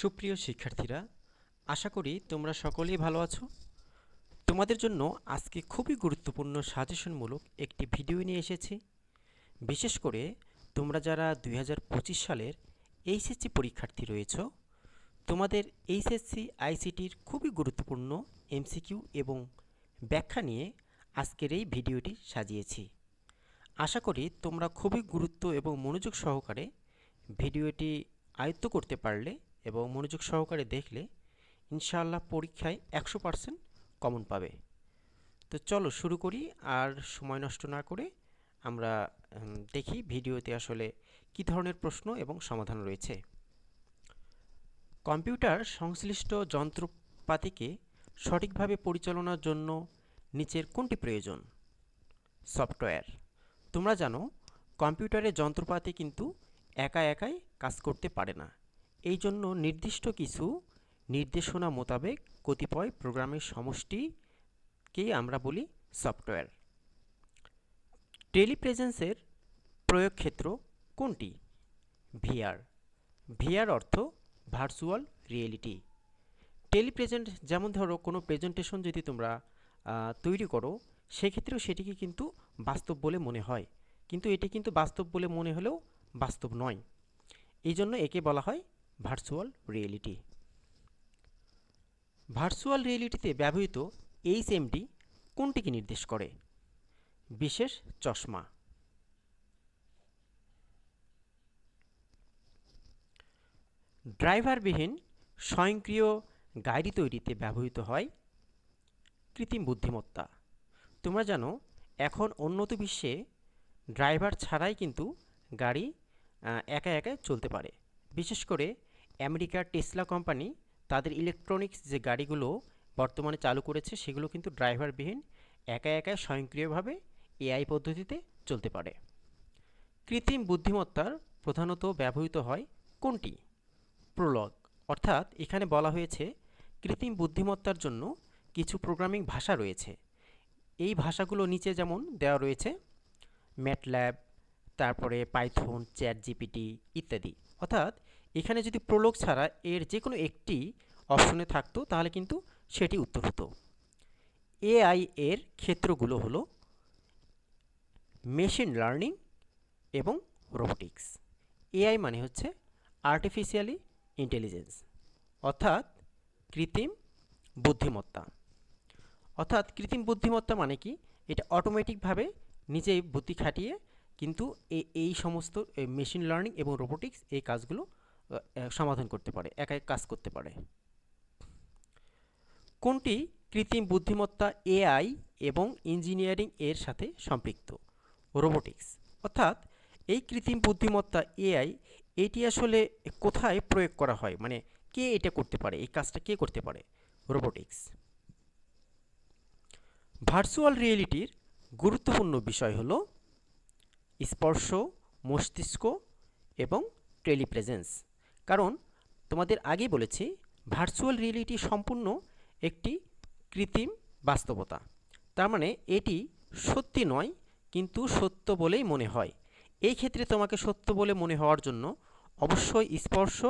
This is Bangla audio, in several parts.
সুপ্রিয় শিক্ষার্থীরা, আশা করি তোমরা সকলেই ভালো আছো। তোমাদের জন্য আজকে খুবই গুরুত্বপূর্ণ সাজেশনমূলক একটি ভিডিও নিয়ে এসেছি। বিশেষ করে তোমরা যারা দুই হাজার পঁচিশ সালের এইচএসসি পরীক্ষার্থী রয়েছ, তোমাদের এইচএসসি আইসিটির খুবই গুরুত্বপূর্ণ এমসিকিউ এবং ব্যাখ্যা নিয়ে আজকের এই ভিডিওটি সাজিয়েছি। আশা করি তোমরা খুবই গুরুত্ব এবং মনোযোগ সহকারে ভিডিওটি আয়ত্ত করতে পারলে এবং মনোযোগ সহকারে দেখলে ইনশাআল্লাহ পরীক্ষায় একশো পার্সেন্ট কমন পাবে। তো চলো শুরু করি আর সময় নষ্ট না করে আমরা দেখি ভিডিওতে আসলে কী ধরনের প্রশ্ন এবং সমাধান রয়েছে। কম্পিউটার সংশ্লিষ্ট যন্ত্রপাতিকে সঠিকভাবে পরিচালনার জন্য নিচের কোনটি প্রয়োজন? সফটওয়্যার। তোমরা জানো কম্পিউটারের যন্ত্রপাতি কিন্তু একা একাই কাজ করতে পারে না। এই জন্য নির্দিষ্ট কিছু নির্দেশনা মোতাবেক কতিপয় প্রোগ্রামের সমষ্টিকেই আমরা বলি সফটওয়্যার। টেলিপ্রেজেন্সের প্রয়োগ ক্ষেত্র কোনটি? ভিআর। ভিআর অর্থ ভার্চুয়াল রিয়েলিটি। টেলিপ্রেজেন্ট, যেমন ধরো কোনো প্রেজেন্টেশন যদি তোমরা তৈরি করো, সেক্ষেত্রেও সেটিকে কিন্তু বাস্তব বলে মনে হয়। কিন্তু এটি কিন্তু বাস্তব বলে মনে হলেও বাস্তব নয়। এই জন্য একে বলা হয় ভার্চুয়াল রিয়েলিটি ভার্চুয়াল রিয়েলিটিতে ব্যবহৃত এইচএমডি কোনটিকে নির্দেশ করে? বিশেষ চশমা। ড্রাইভারবিহীন স্বয়ংক্রিয় গাড়ি তৈরিতে ব্যবহৃত হয় কৃত্রিম বুদ্ধিমত্তা। তোমরা জানো, এখন উন্নত বিশ্বে ড্রাইভার ছাড়াই কিন্তু গাড়ি একা একা চলতে পারে। বিশেষ করে আমেরিকার টেসলা কোম্পানি, তাদের ইলেকট্রনিক্স যে গাড়িগুলো বর্তমানে চালু করেছে, সেগুলো কিন্তু ড্রাইভারবিহীন একা একা স্বয়ংক্রিয়ভাবে এআই পদ্ধতিতে চলতে পারে। কৃত্রিম বুদ্ধিমত্তার প্রধানত ব্যবহৃত হয় কোনটি? প্রলগ অর্থাৎ এখানে বলা হয়েছে কৃত্রিম বুদ্ধিমত্তার জন্য কিছু প্রোগ্রামিং ভাষা রয়েছে। এই ভাষাগুলো নিচে যেমন দেওয়া রয়েছে ম্যাটল্যাব তারপরে পাইথন চ্যাট জিপিটি ইত্যাদি। অর্থাৎ এখানে যদি প্রলোগ ছাড়া এর যে কোনো একটি অপশনে থাকতো, তাহলে কিন্তু সেটি উত্তর হতো। এআই এর ক্ষেত্রগুলো হলো মেশিন লার্নিং এবং রোবোটিক্স। এআই মানে হচ্ছে আর্টিফিশিয়ালি ইন্টেলিজেন্স, অর্থাৎ কৃত্রিম বুদ্ধিমত্তা। অর্থাৎ কৃত্রিম বুদ্ধিমত্তা মানে কি? এটা অটোমেটিকভাবে নিজেই বুদ্ধি খাটিয়ে কিন্তু এই সমস্ত মেশিন লার্নিং এবং রোবোটিক্স এই কাজগুলো সমাধান করতে পারে একাই কাজ করতে পারে। কোনটি কৃত্রিম বুদ্ধিমত্তা এআই এবং ইঞ্জিনিয়ারিং এর সাথে সম্পৃক্ত? রোবোটিক্স। অর্থাৎ এই কৃত্রিম বুদ্ধিমত্তা এআই, এটি আসলে কোথায় প্রয়োগ করা হয়? মানে কে এটা করতে পারে? এই কাজটা কে করতে পারে? রোবোটিক্স। ভার্চুয়াল রিয়েলিটির গুরুত্বপূর্ণ বিষয় হল স্পর্শ, মস্তিষ্ক এবং টেলিপ্রেজেন্স। কারণ তোমাদের আগেই বলেছি ভার্চুয়াল রিয়েলিটি সম্পূর্ণ একটি কৃত্রিম বাস্তবতা। তার মানে এটি সত্যি নয়, কিন্তু সত্য বলেই মনে হয়। এই ক্ষেত্রে তোমাকে সত্য বলে মনে হওয়ার জন্য অবশ্যই স্পর্শ,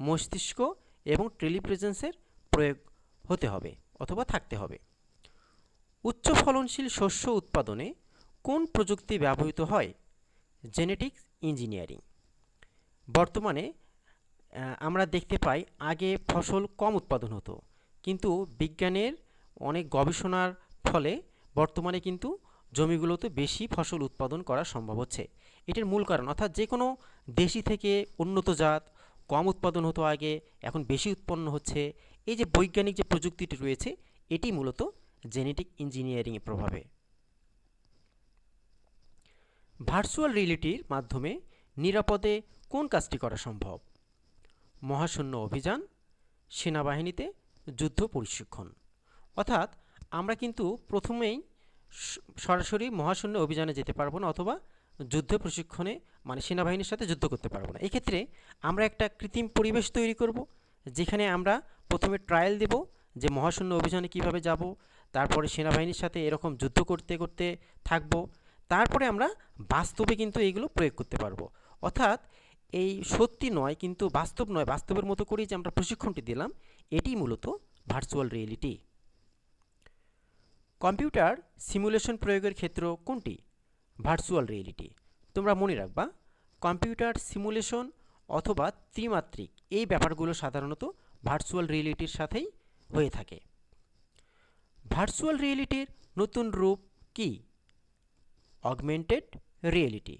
মস্তিষ্ক এবং টেলিপ্রেজেন্সের প্রয়োগ হতে হবে অথবা থাকতে হবে। উচ্চ ফলনশীল শস্য উৎপাদনে কোন প্রযুক্তি ব্যবহৃত হয়? জেনেটিক্স ইঞ্জিনিয়ারিং বর্তমানে আমরা দেখতে পাই আগে ফসল কম উৎপাদন হতো, কিন্তু বিজ্ঞানের অনেক গবেষণার ফলে বর্তমানে কিন্তু জমিগুলোতে বেশি ফসল উৎপাদন করা সম্ভব হচ্ছে। এটার মূল কারণ, অর্থাৎ যে কোনো দেশি থেকে উন্নত জাত, কম উৎপাদন হতো আগে, এখন বেশি উৎপন্ন হচ্ছে। এই যে বৈজ্ঞানিক যে প্রযুক্তিটি রয়েছে, এটি মূলত জেনেটিক ইঞ্জিনিয়ারিংয়ের প্রভাবে। ভার্চুয়াল রিয়েলিটির মাধ্যমে নিরাপদে কোন কাজটি করা সম্ভব? মহাশূন্য অভিযান, সেনাবাহিনীতে যুদ্ধ প্রশিক্ষণ। অর্থাৎ আমরা কিন্তু প্রথমেই সরাসরি মহাশূন্য অভিযানে যেতে পারব না অথবা যুদ্ধ প্রশিক্ষণে মানে সেনাবাহিনীর সাথে যুদ্ধ করতে পারব না। এক্ষেত্রে আমরা একটা কৃত্রিম পরিবেশ তৈরি করব, যেখানে আমরা প্রথমে ট্রায়াল দেব যে মহাশূন্য অভিযানে কীভাবে যাব, তারপরে সেনাবাহিনীর সাথে এরকম যুদ্ধ করতে করতে থাকব, তারপরে আমরা বাস্তবে কিন্তু এইগুলো প্রয়োগ করতে পারব। অর্থাৎ এই সত্যি নয়, কিন্তু বাস্তব নয়, বাস্তবের মতো করেই যে আমরা প্রশিক্ষণটি দিলাম এটি মূলত ভার্চুয়াল রিয়েলিটি কম্পিউটার সিমুলেশন প্রয়োগের ক্ষেত্র কোনটি? ভার্চুয়াল রিয়েলিটি তোমরা মনে রাখবা, কম্পিউটার সিমুলেশন অথবা ত্রিমাত্রিক, এই ব্যাপারগুলো সাধারণত ভার্চুয়াল রিয়েলিটির সাথেই হয়ে থাকে। ভার্চুয়াল রিয়েলিটির নতুন রূপ কি? অগমেন্টেড রিয়েলিটি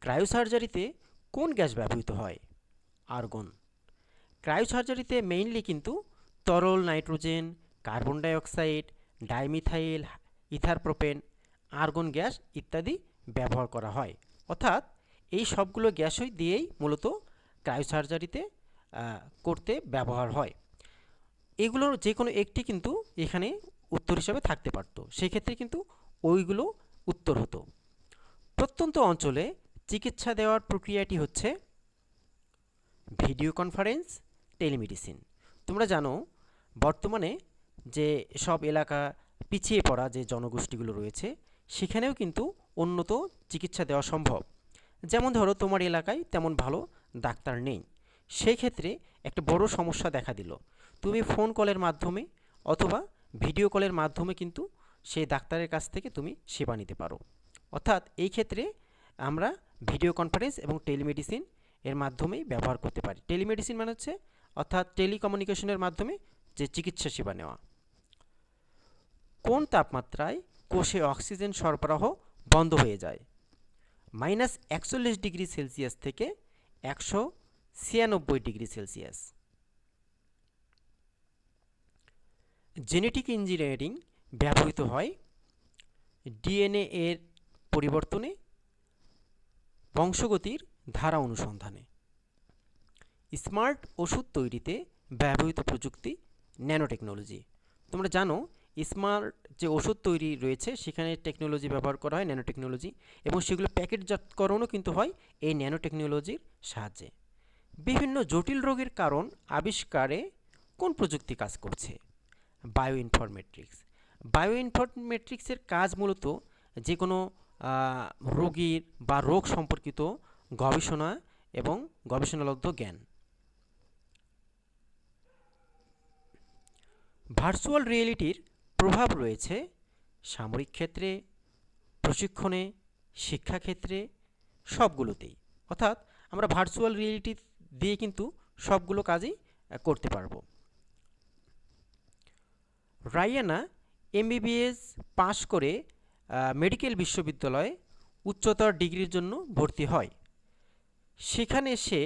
ক্রায়োসার্জারিতে কোন গ্যাস ব্যবহৃত হয়? আর্গন। ক্রায়োসার্জারিতে মেইনলি কিন্তু তরল nitrogen, carbon dioxide, dimethyl, ether propane, argon gas ইত্যাদি ব্যবহার করা হয়। অর্থাৎ এই সবগুলো গ্যাসই দিয়েই মূলত ক্রায়োসার্জারিতে করতে ব্যবহার হয়। এগুলোর যে কোনো একটি কিন্তু এখানে উত্তর হিসাবে থাকতে পারত। সেক্ষেত্রে কিন্তু ওইগুলো উত্তর হতো। প্রত্যন্ত অঞ্চলে চিকিৎসা দেওয়ার প্রক্রিয়াটি হচ্ছে ভিডিও কনফারেন্স, টেলিমেডিসিন। তোমরা জানো, বর্তমানে যে সব এলাকা পিছিয়ে পড়া যে জনগোষ্ঠীগুলো রয়েছে, সেখানেও কিন্তু উন্নত চিকিৎসা দেওয়া সম্ভব। যেমন ধরো, তোমার এলাকায় তেমন ভালো ডাক্তার নেই। সেই ক্ষেত্রে একটা বড় সমস্যা দেখা দিল। তুমি ফোন কলের মাধ্যমে অথবা ভিডিও কলের মাধ্যমে কিন্তু সেই ডাক্তারের কাছ থেকে তুমি সেবা নিতে পারো। অর্থাৎ এই ক্ষেত্রে আমরা ভিডিও কনফারেন্স এবং টেলিমেডিসিন এর মাধ্যমেই ব্যবহার করতে পারি। টেলিমেডিসিন মানে হচ্ছে, অর্থাৎ টেলিকমিউনিকেশনের মাধ্যমে যে চিকিৎসা সেবা নেওয়া। কোন তাপমাত্রায় কোষে অক্সিজেন সরবরাহ বন্ধ হয়ে যায়? মাইনাস একচল্লিশ ডিগ্রি সেলসিয়াস থেকে একশো ছিয়ানব্বই ডিগ্রি সেলসিয়াস। জেনেটিক ইঞ্জিনিয়ারিং ব্যবহৃত হয় ডিএনএ এর পরিবর্তনে বংশগতির ধারা অনুসন্ধানে। স্মার্ট ওষুধ তৈরিতে ব্যবহৃত প্রযুক্তি ন্যানোটেকনোলজি। তোমরা জানো, স্মার্ট যে ওষুধ তৈরি রয়েছে, সেখানে টেকনোলজি ব্যবহার করা হয় ন্যানো টেকনোলজি এবং সেগুলো প্যাকেটজাতকরণও কিন্তু হয় এই ন্যানো টেকনোলজির সাহায্যে। বিভিন্ন জটিল রোগের কারণ আবিষ্কারে কোন প্রযুক্তি কাজ করছে? বায়ো ইনফরমেট্রিক্স বায়ো ইনফরমেট্রিক্সের কাজ মূলত যে কোনো রোগীর বা রোগ সম্পর্কিত গবেষণা এবং গবেষণালব্ধ জ্ঞান। ভার্চুয়াল রিয়েলিটির প্রভাব রয়েছে সামরিক ক্ষেত্রে, প্রশিক্ষণে, শিক্ষাক্ষেত্রে, সবগুলোতেই। অর্থাৎ আমরা ভার্চুয়াল রিয়েলিটি দিয়ে কিন্তু সবগুলো কাজই করতে পারব। রায়ানা এমবিবিএস পাশ করে মেডিকেল বিশ্ববিদ্যালয়ে উচ্চতর ডিগ্রির জন্য ভর্তি হয়। সেখানে সে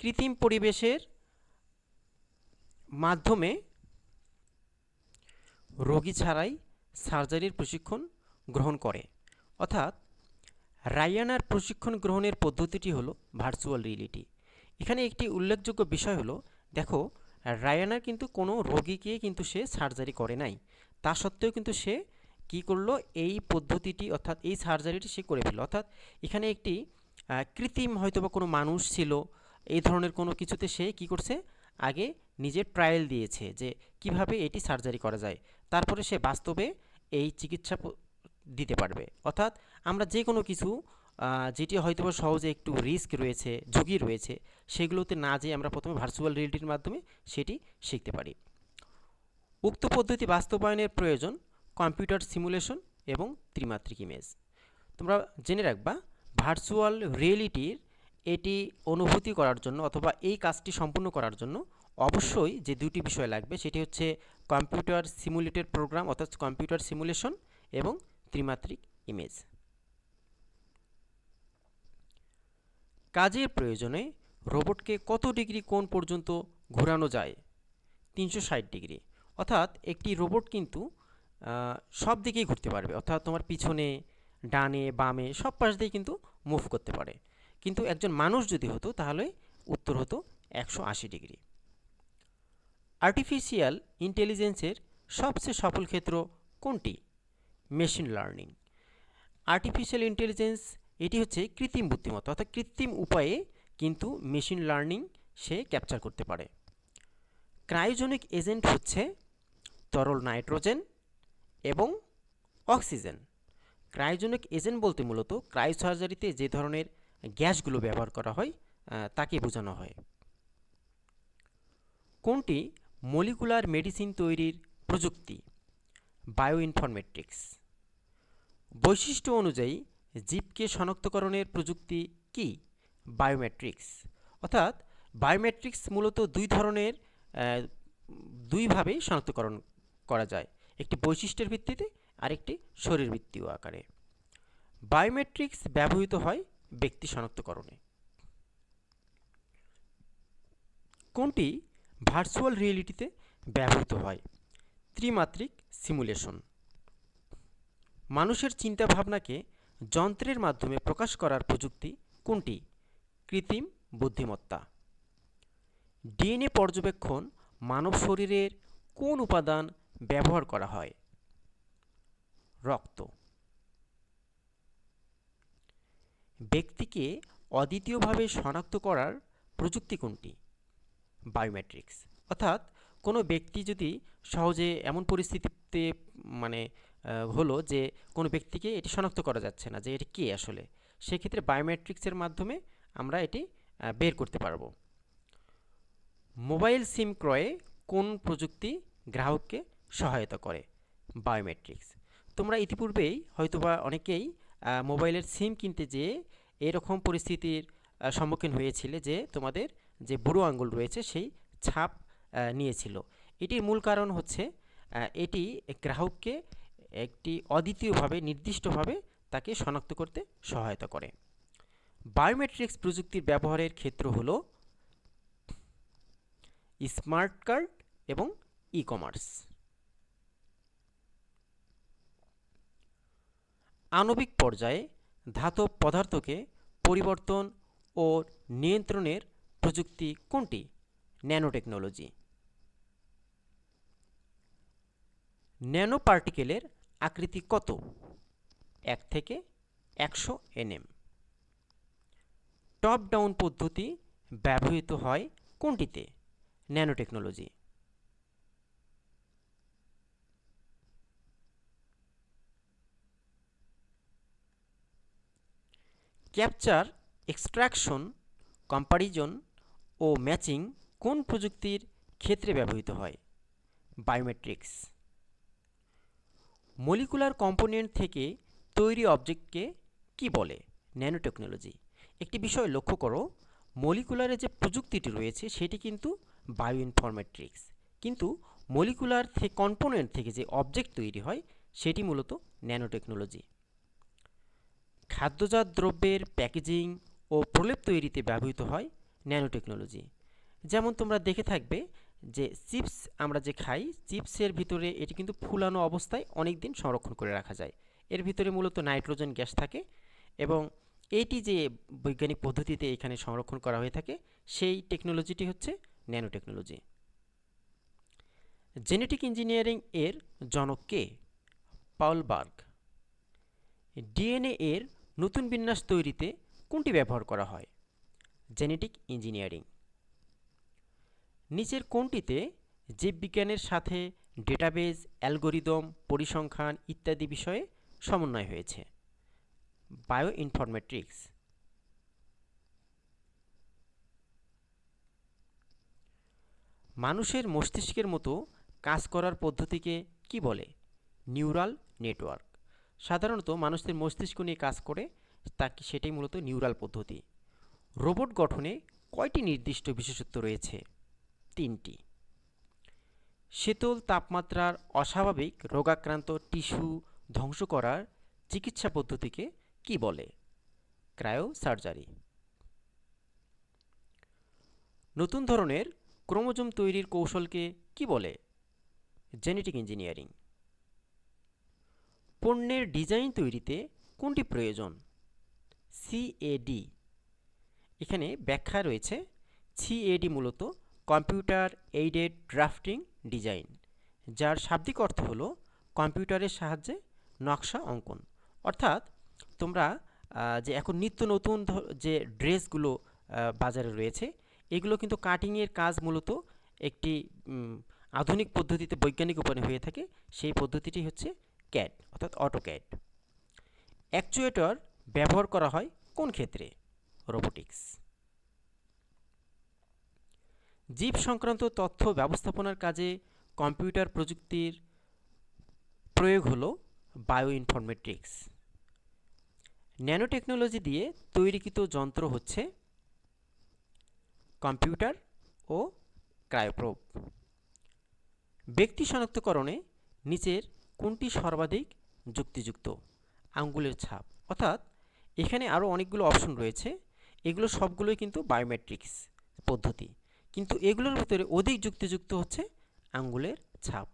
কৃত্রিম পরিবেশের মাধ্যমে রোগী ছাড়াই সার্জারির প্রশিক্ষণ গ্রহণ করে। অর্থাৎ রায়ানার প্রশিক্ষণ গ্রহণের পদ্ধতিটি হলো ভার্চুয়াল রিয়েলিটি এখানে একটি উল্লেখযোগ্য বিষয় হলো, দেখো, রায়ানার কিন্তু কোনো রোগীকে কিন্তু সে সার্জারি করে নাই। তা সত্ত্বেও কিন্তু সে কি করল? এই পদ্ধতিটি অর্থাৎ এই সার্জারিটি সে করে ফেলল। অর্থাৎ এখানে একটি কৃত্রিম হয়তো বা কোনো মানুষ ছিল, এই ধরনের কোনো কিছুতে সে কি করছে? আগে নিজের ট্রায়াল দিয়েছে যে কীভাবে এটি সার্জারি করা যায়। তারপরে সে বাস্তবে এই চিকিৎসা দিতে পারবে। অর্থাৎ আমরা যে কোনো কিছু যেটি হয়তো বা সহজে একটু রিস্ক রয়েছে, ঝুঁকি রয়েছে, সেগুলোতে না যেয়ে আমরা প্রথমে ভার্চুয়াল রিয়েলিটির মাধ্যমে সেটি শিখতে পারি। উক্ত পদ্ধতি বাস্তবায়নের প্রয়োজন। কম্পিউটার সিমুলেশন এবং ত্রিমাত্রিক ইমেজ। তোমরা জেনে রাখবা, ভার্চুয়াল রিয়েলিটির এটি অনুভূতি করার জন্য অথবা এই কাজটি সম্পূর্ণ করার জন্য অবশ্যই যে দুটি বিষয় লাগবে সেটি হচ্ছে কম্পিউটার সিমুলেটেড প্রোগ্রাম অর্থাৎ কম্পিউটার সিমুলেশন এবং ত্রিমাত্রিক ইমেজ। কাজের প্রয়োজনে রোবটকে কত ডিগ্রি কোণ পর্যন্ত ঘোরানো যায়? তিনশো ষাট ডিগ্রি। অর্থাৎ একটি রোবট কিন্তু সব দিকেই ঘুরতে পারবে। অর্থাৎ তোমার পিছনে, ডানে, বামে, সব পাশ দিয়ে কিন্তু মুভ করতে পারে। কিন্তু একজন মানুষ যদি হতো, তাহলে উত্তর হতো একশো আশি ডিগ্রি। আর্টিফিশিয়াল ইন্টেলিজেন্সের সবচেয়ে সফল ক্ষেত্র কোনটি? মেশিন লার্নিং আর্টিফিশিয়াল ইন্টেলিজেন্স এটি হচ্ছে কৃত্রিম বুদ্ধিমত্তা। অর্থাৎ কৃত্রিম উপায়ে কিন্তু মেশিন লার্নিং সে ক্যাপচার করতে পারে। ক্রায়োজনিক এজেন্ট হচ্ছে তরল নাইট্রোজেন এবং অক্সিজেন। ক্রায়োজেনিক এজেন্ট বলতে মূলত ক্রায়োসার্জারিতে যে ধরনের গ্যাসগুলো ব্যবহার করা হয় তাকে বোঝানো হয়। কোনটি? মলিকুলার মেডিসিন তৈরির প্রযুক্তি বায়োইনফরমেট্রিক্স বৈশিষ্ট্য অনুযায়ী জীবকে শনাক্তকরণের প্রযুক্তি কি? বায়োমেট্রিক্স। অর্থাৎ বায়োমেট্রিক্স মূলত দুই ধরনের আহ, দুইভাবে শনাক্তকরণ করা যায়। একটি বৈশিষ্ট্যের ভিত্তিতে আরেকটি শরীরবৃত্তীয় আকারে। বায়োমেট্রিক্স ব্যবহৃত হয় ব্যক্তি শনাক্তকরণে। কোনটি ভার্চুয়াল রিয়েলিটিতে ব্যবহৃত হয়? ত্রিমাত্রিক সিমুলেশন। মানুষের চিন্তাভাবনাকে যন্ত্রের মাধ্যমে প্রকাশ করার প্রযুক্তি কোনটি? কৃত্রিম বুদ্ধিমত্তা। ডিএনএ পর্যবেক্ষণ মানব শরীরের কোন উপাদান ব্যবহার করা হয়। রক্ত। ব্যক্তিকে অদ্বিতীয়ভাবে শনাক্ত করার প্রযুক্তি কোনটি? বায়োমেট্রিক্স। অর্থাৎ কোনো ব্যক্তি যদি সহজে এমন পরিস্থিতিতে মানে হলো যে কোনো ব্যক্তিকে এটি শনাক্ত করা যাচ্ছে না যে এটি কে আসলে, সেক্ষেত্রে বায়োমেট্রিক্সের মাধ্যমে আমরা এটি বের করতে পারব। মোবাইল সিম ক্রয়ে কোন প্রযুক্তি গ্রাহককে সহায়তা করে বায়োমেট্রিক্স তোমরা ইতিপূর্বেই হয়তোবা অনেকেই মোবাইলের সিম কিনতে যেয়ে এরকম পরিস্থিতির সম্মুখীন হয়েছিলে যে তোমাদের যে বুড়ো আঙ্গুল রয়েছে সেই ছাপ নিয়েছিল। এটির মূল কারণ হচ্ছে এটি গ্রাহককে একটি অদ্বিতীয়ভাবে, নির্দিষ্টভাবে তাকে শনাক্ত করতে সহায়তা করে। বায়োমেট্রিক্স প্রযুক্তির ব্যবহারের ক্ষেত্র হল স্মার্ট কার্ড এবং ই কমার্স আণবিক পর্যায়ে ধাতব পদার্থকে পরিবর্তন ও নিয়ন্ত্রণের প্রযুক্তি কোনটি? ন্যানো টেকনোলজি ন্যানো পার্টিকেলের আকৃতি কত? এক থেকে একশো এনএম। টপ ডাউন পদ্ধতি ব্যবহৃত হয় কোনটিতে? Nano technology capture, extraction, comparison ও ম্যাচিং কোন প্রযুক্তির ক্ষেত্রে ব্যবহৃত হয়? বায়োমেট্রিক্স। মলিকুলার কম্পোনেন্ট থেকে তৈরি অবজেক্টকে কি বলে? ন্যানো টেকনোলজি একটি বিষয় লক্ষ্য করো, মলিকুলারে যে প্রযুক্তিটি রয়েছে সেটি কিন্তু বায়ো ইনফরমেট্রিক্স কিন্তু মলিকুলার কম্পোনেন্ট থেকে যে অবজেক্ট তৈরি হয় সেটি মূলত ন্যানো টেকনোলজি খাদ্যজাত দ্রব্যের প্যাকেজিং ও প্রলেপ তৈরিতে ব্যবহৃত হয় ন্যানো টেকনোলজি যেমন তোমরা দেখে থাকবে যে চিপস আমরা যে খাই, চিপসের ভিতরে এটি কিন্তু ফুলানো অবস্থায় অনেক দিন সংরক্ষণ করে রাখা যায়। এর ভিতরে মূলত নাইট্রোজেন গ্যাস থাকে এবং এটি যে বৈজ্ঞানিক পদ্ধতিতে এখানে সংরক্ষণ করা হয়ে থাকে, সেই টেকনোলজিটি হচ্ছে ন্যানো টেকনোলজি জেনেটিক ইঞ্জিনিয়ারিং এর জনক কে? পাউলবার্গ ডিএনএ এর নতুন বিন্যাস তৈরিতে কোনটি ব্যবহার করা হয়? Genetic engineering. নিচের কোনটিতে জীববিজ্ঞানের সাথে ডেটাবেজ, অ্যালগোরিদম, পরিসংখ্যান ইত্যাদি বিষয়ে সমন্বয় হয়েছে। বায়ো ইনফরমেট্রিক্স মানুষের মস্তিষ্কের মতো কাজ করার পদ্ধতিকে কি বলে? Neural network. সাধারণত মানুষদের মস্তিষ্ক নিয়ে কাজ করে তাকে সেটাই মূলত নিউরাল পদ্ধতি। রোবট গঠনে কয়টি নির্দিষ্ট বিশেষত্ব রয়েছে? তিনটি। শীতল তাপমাত্রার অস্বাভাবিক রোগাক্রান্ত টিস্যু ধ্বংস করার চিকিৎসা পদ্ধতিকে কি বলে? ক্রায়ো সার্জারি নতুন ধরনের ক্রোমোজোম তৈরির কৌশলকে কি বলে? Genetic engineering. পণ্যের ডিজাইন তৈরিতে কোনটি প্রয়োজন? সিএডি এখানে ব্যাখ্যা রয়েছে সিএডি মূলত কম্পিউটার এইডেড ড্রাফটিং ডিজাইন, যার শাব্দিক অর্থ হল কম্পিউটারের সাহায্যে নকশা অঙ্কন। অর্থাৎ তোমরা যে এখন নিত্য নতুন যে ড্রেসগুলো বাজারে রয়েছে, এগুলো কিন্তু কাটিংয়ের কাজ মূলত একটি আধুনিক পদ্ধতিতে বৈজ্ঞানিক উপায়ে হয়ে থাকে। সেই পদ্ধতিটি হচ্ছে ক্যাড অর্থাৎ অটো ক্যাড অ্যাকচুয়েটর ব্যবহার করা হয় কোন ক্ষেত্রে? রোবোটিক্স জীব সংক্রান্ত তথ্য ব্যবস্থাপনার কাজে কম্পিউটার প্রযুক্তির প্রয়োগ হলো বায়ো ইনফরমেটিক্স ন্যানোটেকনোলজি দিয়ে তৈরিকৃত যন্ত্র হচ্ছে কম্পিউটার ও ক্রায়োপ্রোব। ব্যক্তি শনাক্তকরণে নিচের কোনটি সর্বাধিক যুক্তিযুক্ত? আঙ্গুলের ছাপ। অর্থাৎ এখানে আরও অনেকগুলো অপশন রয়েছে। এগুলো সবগুলোই কিন্তু বায়োমেট্রিক্স পদ্ধতি। কিন্তু এগুলোর ভিতরে অধিক যুক্তিযুক্ত হচ্ছে আঙ্গুলের ছাপ।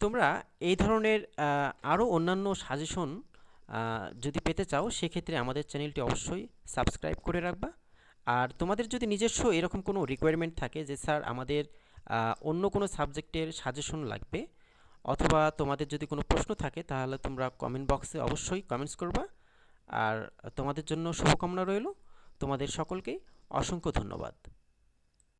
তোমরা এই ধরনের আরও অন্যান্য সাজেশন যদি পেতে চাও, সেক্ষেত্রে আমাদের চ্যানেলটি অবশ্যই সাবস্ক্রাইব করে রাখবা। আর তোমাদের যদি নিজস্ব এরকম কোনো রিকোয়ারমেন্ট থাকে যে, স্যার, আমাদের অন্য কোনো সাবজেক্টের সাজেশন লাগবে অথবা তোমাদের যদি কোনো প্রশ্ন থাকে তাহলে তোমরা কমেন্ট বক্সে অবশ্যই কমেন্টস করবা। আর তোমাদের জন্য শুভকামনা রইল। তোমাদের সকলকে অসংখ্য ধন্যবাদ।